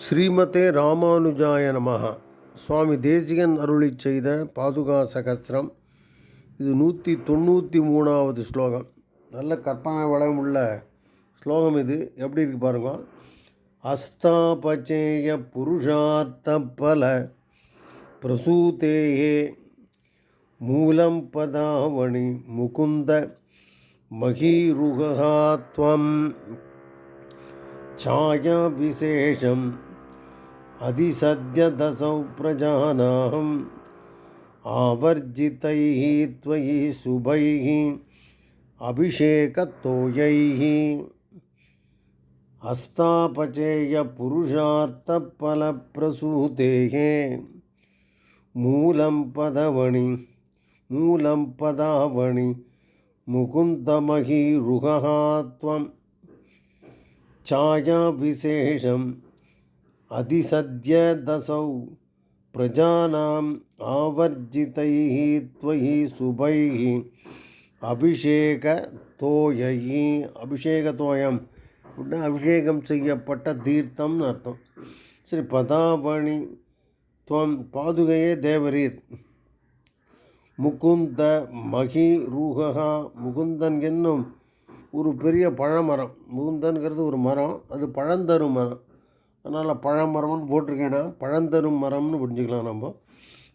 ஸ்ரீமதே ராமானுஜாய நமஹ சுவாமி தேசிகன் அருளி செய்த பாதுகா சகஸ்திரம் இது நூற்றி தொண்ணூற்றி மூணாவது ஸ்லோகம் நல்ல கற்பனை வளம் உள்ள ஸ்லோகம் இது எப்படி இருக்கு பாருங்க அஸ்தாபச்சேய புருஷார்த்த பல பிரசூதேயே மூலம் பதாவணி முகுந்த மகீருகாத்வம் छायाविशेषम् अधिसद्यदसौ प्रजानाम् आवर्जितैः त्वयि शुभैः अभिषेकतोयैः हस्तापचेयपुरुषार्थफलप्रसूतेः। मूलं पदवणि मूलं पदावणि मुकुन्दमहीरुहः त्वम् छायाविशेषम् अधिसद्यदसौ प्रजानाम् आवर्जितैः त्वयि शुभैः அபிஷேகத்தோயை அபிஷேகத்தோயம் அப்படின்னா அபிஷேகம் செய்யப்பட்ட தீர்த்தம்னு அர்த்தம் சரி பதாபணி துவம் பாதுகையே தேவரீர் முகுந்த மகி ரூகா முகுந்தன் என்னும் ஒரு பெரிய பழமரம் முகுந்தன்கிறது ஒரு மரம் அது பழந்தரும் மரம் அதனால் பழமரம்னு போட்டிருக்கேன்னா பழந்தரும் மரம்னு புரிஞ்சுக்கலாம் நம்ம.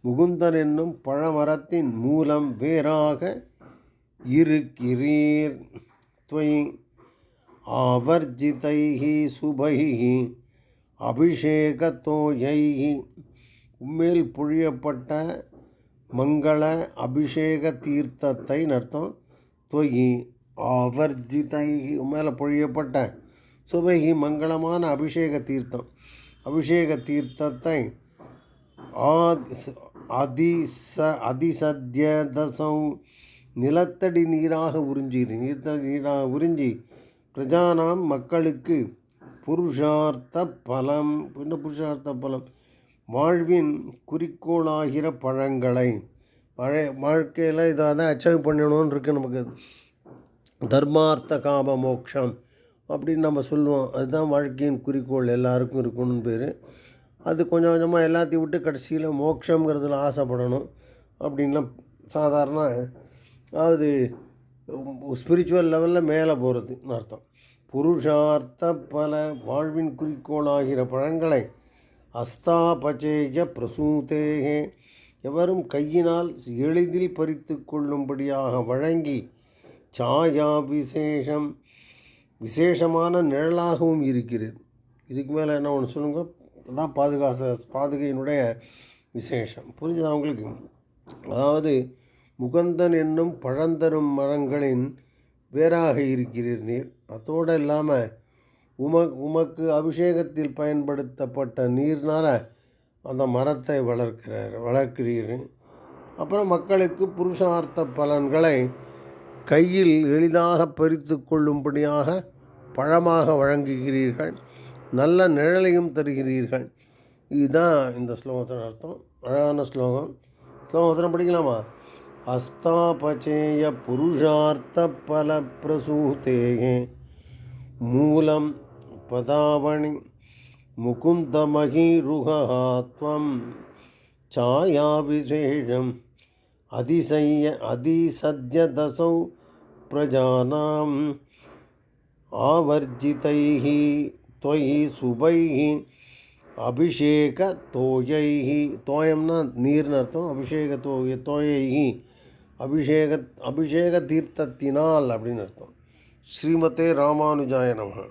முகுந்தன் என்னும் பழமரத்தின் மூலம் வேறாக இருக்கிறீர். துவை. ஆவர்ஜிதைஹி சுபைஹி. அபிஷேகத்தோயைஹி உண்மையில் பொழியப்பட்ட மங்கள அபிஷேக தீர்த்தத்தை அர்த்தம். துவயி ஆவர்ஜிதை மேலே பொழியப்பட்ட சுபகி மங்களமான அபிஷேக தீர்த்தம். அபிஷேக தீர்த்தத்தை அதிச அதிசத்ய தசௌ நிலத்தடி நீராக உறிஞ்சி நீர்த்தடி நீராக உறிஞ்சி பிரஜானாம் மக்களுக்கு புருஷார்த்த பலம் என்ன புருஷார்த்த பலம்? வாழ்வின் குறிக்கோளாகிற பழங்களை. பழைய வாழ்க்கையில் இதை தான் அச்சீவ் பண்ணணும்னு இருக்குது நமக்கு. தர்மார்த்த காம மோட்சம் அப்படின்னு நம்ம சொல்லுவோம். அதுதான் வாழ்க்கையின் குறிக்கோள். எல்லாருக்கும் இருக்கணும்னு பேர். அது கொஞ்சம் கொஞ்சமாக எல்லாத்தையும் விட்டு கடைசியில் மோட்சங்கிறதுல ஆசைப்படணும் அப்படின்லாம் சாதாரண அதாவது ஸ்பிரிச்சுவல் லெவலில் மேலே போகிறதுன்னு அர்த்தம். புருஷார்த்த பல வாழ்வின் குறிக்கோளாகிற பழங்களை அஸ்தாபச்சேய பிரசூதேகே எவரும் கையினால் எளிதில் பறித்து கொள்ளும்படியாக வழங்கி சாயா விசேஷம் விசேஷமான நிழலாகவும் இருக்கிறது. இதுக்கு மேலே என்ன ஒன்று சொல்லுங்க? தான் பாதுகாச பாதுகையினுடைய விசேஷம். புரிஞ்சுதா அவங்களுக்கு அதாவது முகந்தன் என்னும் பழந்தரும் மரங்களின் வேறாக இருக்கிறீர். நீர் அதோடு இல்லாமல் உம உமக்கு அபிஷேகத்தில் பயன்படுத்தப்பட்ட நீர்னால் அந்த மரத்தை வளர்க்கிறார் வளர்க்கிறீர். அப்புறம் மக்களுக்கு புருஷார்த்த பலன்களை கையில் எளிதாக பறித்து கொள்ளும்படியாக பழமாக வழங்குகிறீர்கள் நல்ல நிழலையும் தருகிறீர்கள். இதுதான் இந்த ஸ்லோகத்தோட அர்த்தம். அழகான ஸ்லோகம். ஸ்லோகத்தில் படிக்கலாமா? அஸ்தாபச்சேய புருஷார்த்த பல பிரசூதேயே மூலம் பதாவணி முகுந்தமகிருகாத்வம் சாயாவிசேஷம். அதிசய அதிசத்யதசௌ பிரஜானாம் ஆவர்ஜிதைः त्वयि சுபைः அபிஷேக தோயைஹி தோயம்னா நீர்னு அர்த்தம் அபிஷேக தோய தோயைஹி அபிஷேக அபிஷேக தீர்த்தத்தினால் அப்படின்னு அர்த்தம் ஸ்ரீமதே ராமானுஜாய நம